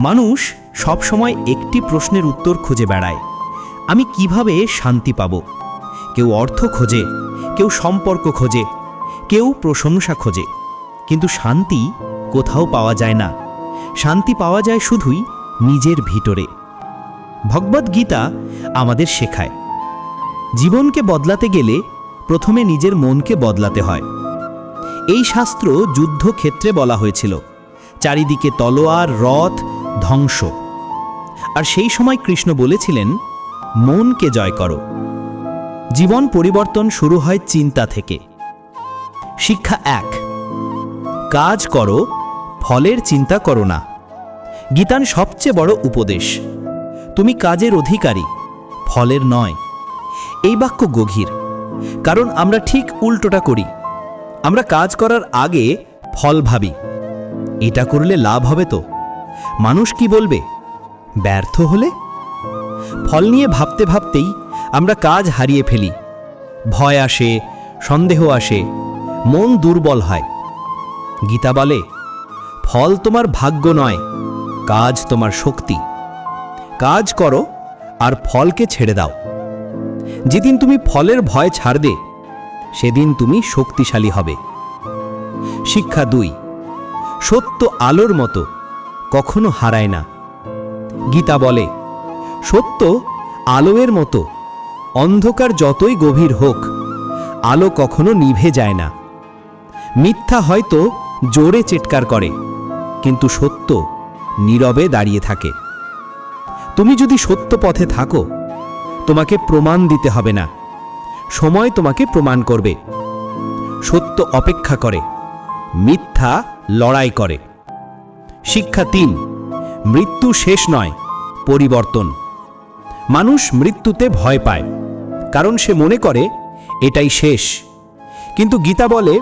মানুষ সবসময় একটি প্রশ্নের উত্তর খুঁজে বেড়ায়। আমি কীভাবে শান্তি পাব? কেউ অর্থ খোঁজে, কেউ সম্পর্ক খোঁজে, কেউ প্রশংসা খোঁজে। কিন্তু শান্তি কোথাও পাওয়া যায় না। শান্তি পাওয়া যায় শুধুই নিজের ভিতরে। ভগবদ গীতা আমাদের শেখায়, জীবনকে বদলাতে গেলে প্রথমে নিজের মনকে বদলাতে হয়। এই শাস্ত্র যুদ্ধক্ষেত্রে বলা হয়েছিল, চারিদিকে তলোয়ার, রথ ধ্বংস। আর সেই সময় কৃষ্ণ বলেছিলেন, মনকে জয় করো। জীবন পরিবর্তন শুরু হয় চিন্তা থেকে। শিক্ষা এক, কাজ করো, ফলের চিন্তা করো না। গীতান সবচেয়ে বড় উপদেশ, তুমি কাজের অধিকারী, ফলের নয়। এই বাক্য গভীর, কারণ আমরা ঠিক উল্টোটা করি। আমরা কাজ করার আগে ফল ভাবি। এটা করলে লাভ হবে তো? মানুষ কি বলবে? ব্যর্থ হলে? ফল নিয়ে ভাবতে ভাবতেই আমরা কাজ হারিয়ে ফেলি। ভয় আসে, সন্দেহ আসে, মন দুর্বল হয়। গীতা বলে, ফল তোমার ভাগ্য নয়, কাজ তোমার শক্তি। কাজ করো আর ফলকে ছেড়ে দাও। যেদিন তুমি ফলের ভয় ছাড়বে, সেদিন তুমি শক্তিশালী হবে। শিক্ষা দুই, সত্য আলোর মতো। কখনো হারায় না। গীতা বলে, সত্য আলোয়ের মতো, অন্ধকার যতই গভীর হোক, আলো কখনো নিভে যায় না। মিথ্যা হয়তো জোরে চিৎকার করে, কিন্তু সত্য নীরবে দাঁড়িয়ে থাকে। তুমি যদি সত্য পথে থাকো, তোমাকে প্রমাণ দিতে হবে না। সময় তোমাকে প্রমাণ করবে। সত্য অপেক্ষা করে, মিথ্যা লড়াই করে। শিক্ষা তিন, মৃত্যু শেষ নয়, পরিবর্তন। মানুষ মৃত্যুতে ভয় পায়, কারণ সে মনে করে, এটাই শেষ। কিন্তু গীতা বলে,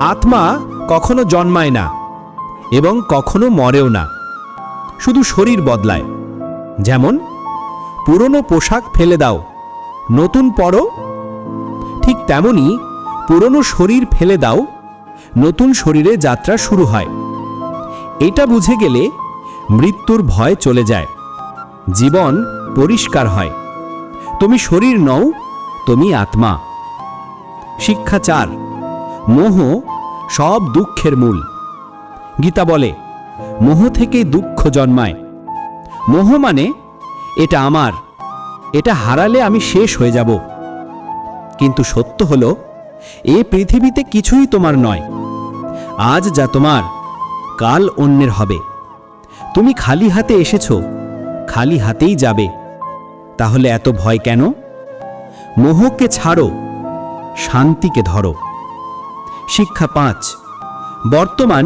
আত্মা কখনো জন্মায় না, এবং কখনো মরেও না। শুধু শরীর বদলায়। যেমন, পুরনো পোশাক ফেলে দাও, নতুন পরো। ঠিক তেমনি পুরনো শরীর ফেলে দাও, নতুন শরীরে যাত্রা শুরু হয়। এটা বুঝে গেলে মৃত্যুর ভয় চলে যায়। জীবন পরিষ্কার হয়। তুমি শরীর নও, তুমি আত্মা। শিক্ষা চার, মোহ সব দুঃখের মূল। গীতা বলে, মোহ থেকেই দুঃখ জন্মায়। মোহ মানে এটা আমার, এটা হারালে আমি শেষ হয়ে যাব। কিন্তু সত্য হলো, এ পৃথিবীতে কিছুই তোমার নয়। আজ যা তোমার কাল অন্যের হবে। তুমি খালি হাতে এসেছ, খালি হাতেই যাবে। তাহলে এত ভয় কেন? মোহকে ছাড়ো, শান্তিকে ধরো। শিক্ষা পাঁচ, বর্তমান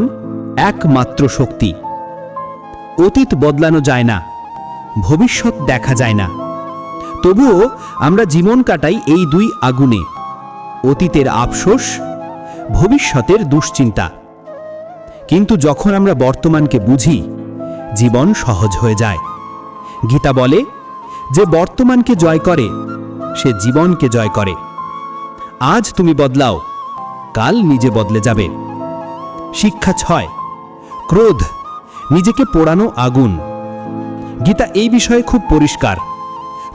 একমাত্র শক্তি। অতীত বদলানো যায় না, ভবিষ্যৎ দেখা যায় না। তবুও আমরা জীবন কাটাই এই দুই আগুনে, অতীতের আফসোস, ভবিষ্যতের দুশ্চিন্তা। কিন্তু যখন আমরা বর্তমানকে বুঝি, জীবন সহজ হয়ে যায়। গীতা বলে, যে বর্তমানকে জয় করে, সে জীবনকে জয় করে। আজ তুমি বদলাও, কাল নিজে বদলে যাবে। শিক্ষা ছয়, ক্রোধ, নিজেকে পোড়ানো আগুন। গীতা এই বিষয়ে খুব পরিষ্কার।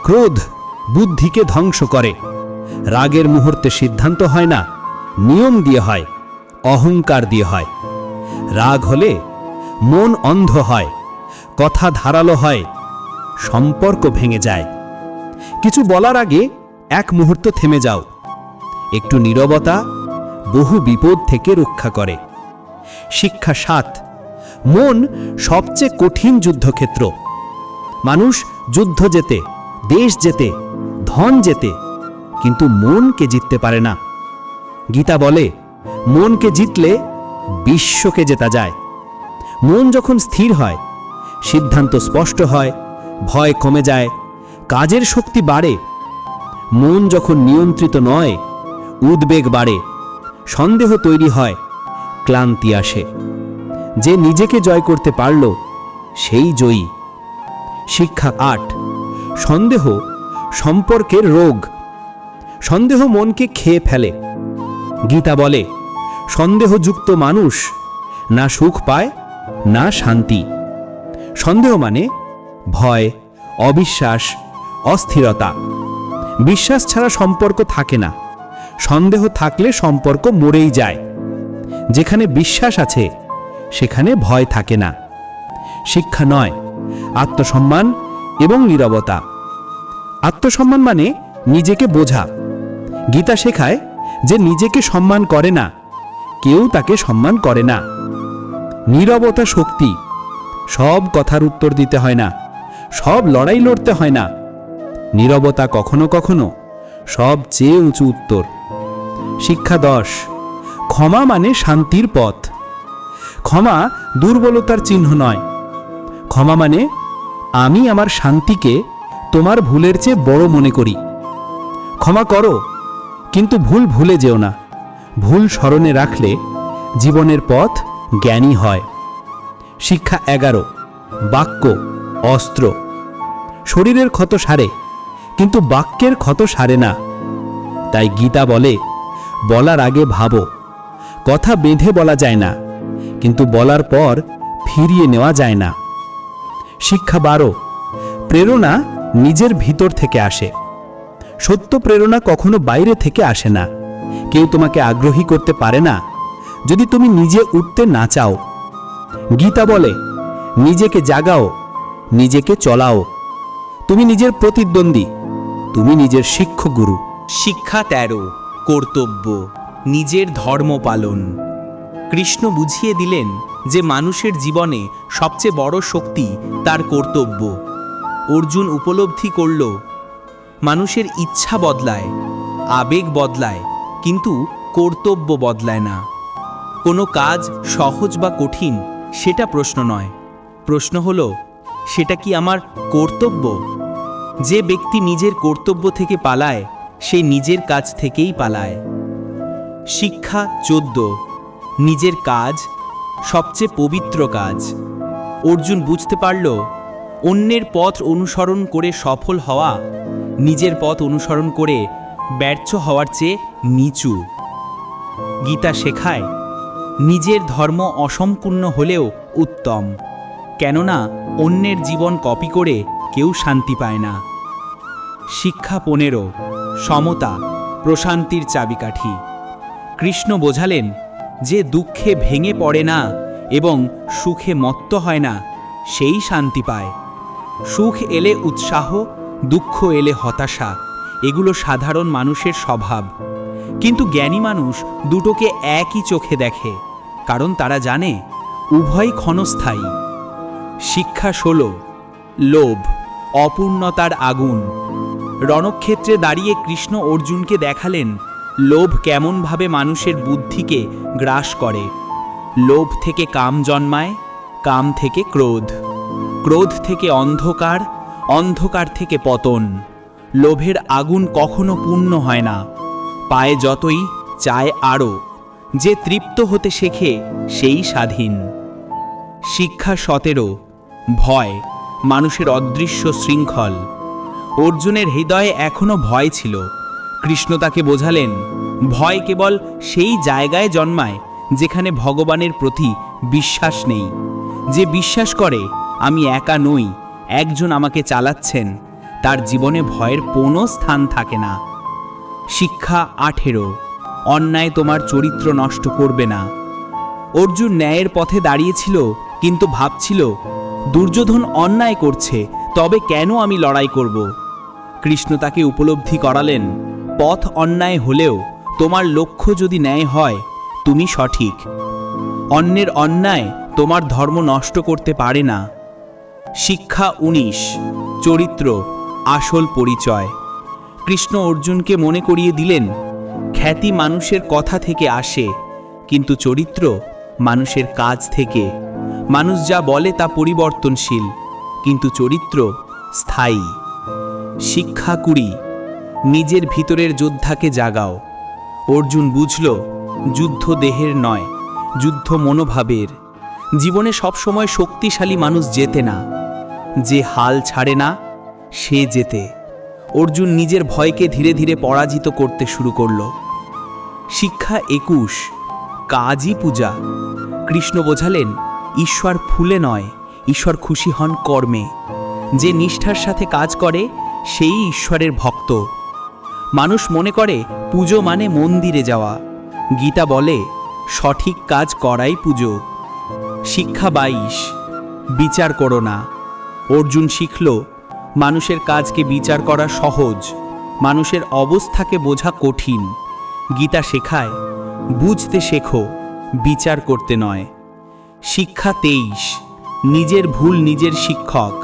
ক্রোধ, বুদ্ধিকে ধ্বংস করে। রাগের মুহূর্তে সিদ্ধান্ত হয় না, নিয়ম দিয়ে হয়, অহংকার দিয়ে হয়। রাগ হলে মন অন্ধ হয়, কথা ধারালো হয়, সম্পর্ক ভেঙে যায়। কিছু বলার আগে এক মুহূর্ত থেমে যাও। একটু নীরবতা বহু বিপদ থেকে রক্ষা করে। শিক্ষা সাত, মন সবচেয়ে কঠিন যুদ্ধক্ষেত্র। মানুষ যুদ্ধ যেতে দেশ যেতে ধন যেতে কিন্তু মনকে জিততে পারে না। গীতা বলে, মনকে জিতলে বিশ্বকে জেতা যায়। মন যখন স্থির হয়, সিদ্ধান্ত স্পষ্ট হয়, ভয় কমে যায়, কাজের শক্তি বাড়ে। মন যখন নিয়ন্ত্রিত নয়, উদ্বেগ বাড়ে, সন্দেহ তৈরি হয়, ক্লান্তি আসে। যে নিজেকে জয় করতে পারল, সেই জয়ী। শিক্ষা আট, সন্দেহ সম্পর্কের রোগ। সন্দেহ মনকে খেয়ে ফেলে। গীতা বলে সন্দেহযুক্ত মানুষ না সুখ পায়, না শান্তি। সন্দেহ মানে ভয়, অবিশ্বাস, অস্থিরতা। বিশ্বাস ছাড়া সম্পর্ক থাকে না। সন্দেহ থাকলে সম্পর্ক মরেই যায়। যেখানে বিশ্বাস আছে, সেখানে ভয় থাকে না। শিক্ষা নয়, আত্মসম্মান এবং নীরবতা। আত্মসম্মান মানে নিজেকে বোঝা। গীতা শেখায় যে নিজেকে সম্মান করে না কেউ তাকে সম্মান করে না। নীরবতা শক্তি। সব কথার উত্তর দিতে হয় না। সব লড়াই লড়তে হয় না। নীরবতা কখনো কখনো সবচেয়ে উঁচু উত্তর। শিক্ষা দশ। ক্ষমা মানে শান্তির পথ। ক্ষমা দুর্বলতার চিহ্ন নয়। ক্ষমা মানে আমি আমার শান্তিকে তোমার ভুলের চেয়ে বড় মনে করি। ক্ষমা করো, কিন্তু ভুল ভুলে যেও না। ভুল স্মরণে রাখলে জীবনের পথ জ্ঞানী হয়। শিক্ষা এগারো, বাক্য অস্ত্র। শরীরের ক্ষত সারে, কিন্তু বাক্যের ক্ষত সারে না। তাই গীতা বলে, বলার আগে ভাবো, কথা বেঁধে বলা যায় না, কিন্তু বলার পর ফিরিয়ে নেওয়া যায় না। শিক্ষা বারো, প্রেরণা নিজের ভিতর থেকে আসে। সত্য প্রেরণা কখনো বাইরে থেকে আসে না। কেউ তোমাকে আগ্রহী করতে পারে না। যদি তুমি নিজে উঠতে না চাও, গীতা বলে, নিজেকে জাগাও, নিজেকে চলাও। তুমি নিজের প্রতিদ্বন্দ্বী, তুমি নিজের শিক্ষগুরু শিক্ষা তেরো, কর্তব্য, নিজের ধর্ম পালন। কৃষ্ণ বুঝিয়ে দিলেন যে মানুষের জীবনে সবচেয়ে বড় শক্তি তার কর্তব্য। অর্জুন উপলব্ধি করল, মানুষের ইচ্ছা বদলায়, আবেগ বদলায় কিন্তু কর্তব্য বদলায় না। কোনো কাজ সহজ বা কঠিন, সেটা প্রশ্ন নয়। প্রশ্ন হলো, সেটা কি আমার কর্তব্য? যে ব্যক্তি নিজের কর্তব্য থেকে পালায়, সে নিজের কাজ থেকেই পালায়। শিক্ষা চোদ্দ। নিজের কাজ সবচেয়ে পবিত্র কাজ। অর্জুন বুঝতে পারল, অন্যের পথ অনুসরণ করে সফল হওয়া, নিজের পথ অনুসরণ করে ব্যর্থ হওয়ার চেয়ে নিচু গীতা শেখায়, নিজের ধর্ম অসম্পূর্ণ হলেও উত্তম, কেননা অন্যের জীবন কপি করে কেউ শান্তি পায় না। শিক্ষা পনেরো, সমতা, প্রশান্তির চাবিকাঠি। কৃষ্ণ বোঝালেন, যে দুঃখে ভেঙে পড়ে না এবং সুখে মত্ত হয় না, সেই শান্তি পায়। সুখ এলে উৎসাহ, দুঃখ এলে হতাশা। এগুলো সাধারণ মানুষের স্বভাব। কিন্তু জ্ঞানী মানুষ দুটোকে একই চোখে দেখে, কারণ তারা জানে, উভয় ক্ষণস্থায়ী। শিক্ষা ষোলো, লোভ, অপূর্ণতার আগুন। রণক্ষেত্রে দাঁড়িয়ে কৃষ্ণ অর্জুনকে দেখালেন, লোভ কেমনভাবে মানুষের বুদ্ধিকে গ্রাস করে। লোভ থেকে কাম জন্মায়, কাম থেকে ক্রোধ। ক্রোধ থেকে অন্ধকার অন্ধকার থেকে পতন। লোভের আগুন কখনো পূর্ণ হয় না। পায়ে যতই চায় আরও, যে তৃপ্ত হতে শেখে সেই স্বাধীন। শিক্ষা সতেরো, ভয় মানুষের অদৃশ্য শৃঙ্খল। অর্জুনের হৃদয়ে এখনও ভয় ছিল। কৃষ্ণ তাকে বোঝালেন, ভয় কেবল সেই জায়গায় জন্মায় যেখানে ভগবানের প্রতি বিশ্বাস নেই। যে বিশ্বাস করে, আমি একা নই, একজন আমাকে চালাচ্ছেন। তার জীবনে ভয়ের কোনো স্থান থাকে না। শিক্ষা আঠেরো। অন্যায় তোমার চরিত্র নষ্ট করবে না। অর্জুন ন্যায়ের পথে দাঁড়িয়েছিল, কিন্তু ভাবছিল, দুর্যোধন অন্যায় করছে, তবে কেন আমি লড়াই করব? কৃষ্ণ তাকে উপলব্ধি করালেন, পথ অন্যায় হলেও তোমার লক্ষ্য যদি ন্যায় হয়, তুমি সঠিক। অন্যের অন্যায় তোমার ধর্ম নষ্ট করতে পারে না। শিক্ষা উনিশ। চরিত্র আসল পরিচয়। কৃষ্ণ অর্জুনকে মনে করিয়ে দিলেন, খ্যাতি মানুষের কথা থেকে আসে, কিন্তু চরিত্র মানুষের কাজ থেকে। মানুষ যা বলে তা পরিবর্তনশীল, কিন্তু চরিত্র স্থায়ী। শিক্ষা কুড়ি, নিজের ভিতরের যোদ্ধাকে জাগাও। অর্জুন বুঝল, যুদ্ধ দেহের নয়, যুদ্ধ মনোভাবের। জীবনে সবসময় শক্তিশালী মানুষ জেতে না, যে হাল ছাড়ে না সে যেতে। অর্জুন নিজের ভয়কে ধীরে ধীরে পরাজিত করতে শুরু করল। শিক্ষা একুশ, কাজই পূজা। কৃষ্ণ বোঝালেন, ঈশ্বর ফুলে নয়, ঈশ্বর খুশি হন কর্মে। যে নিষ্ঠার সাথে কাজ করে, সেই ঈশ্বরের ভক্ত। মানুষ মনে করে, পুজো মানে মন্দিরে যাওয়া। গীতা বলে, সঠিক কাজ করাই পুজো। শিক্ষা বাইশ, বিচার করো না। অর্জুন শিখল মানুষের কাজকে বিচার করা সহজ, মানুষের অবস্থাকে বোঝা কঠিন। গীতা শেখায়, বুঝতে শেখো, বিচার করতে নয়। শিক্ষা তেইশ, নিজের ভুল নিজের শিক্ষক।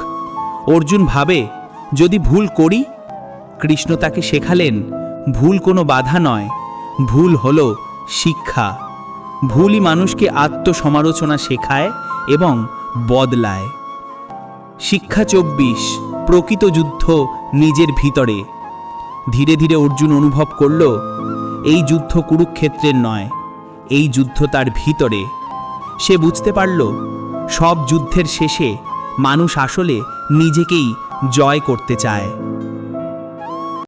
অর্জুন ভাবে, যদি ভুল করি? কৃষ্ণ তাকে শেখালেন, ভুল কোনো বাধা নয়, ভুল হল শিক্ষা। ভুলই মানুষকে আত্মসমালোচনা শেখায় এবং বদলায়। শিক্ষা চব্বিশ প্রকৃত যুদ্ধ নিজের ভিতরে। ধীরে ধীরে অর্জুন অনুভব করল, এই যুদ্ধ কুরুক্ষেত্রের নয়, এই যুদ্ধ তার ভিতরে। সে বুঝতে পারল, সব যুদ্ধের শেষে মানুষ আসলে নিজেকেই জয় করতে চায়।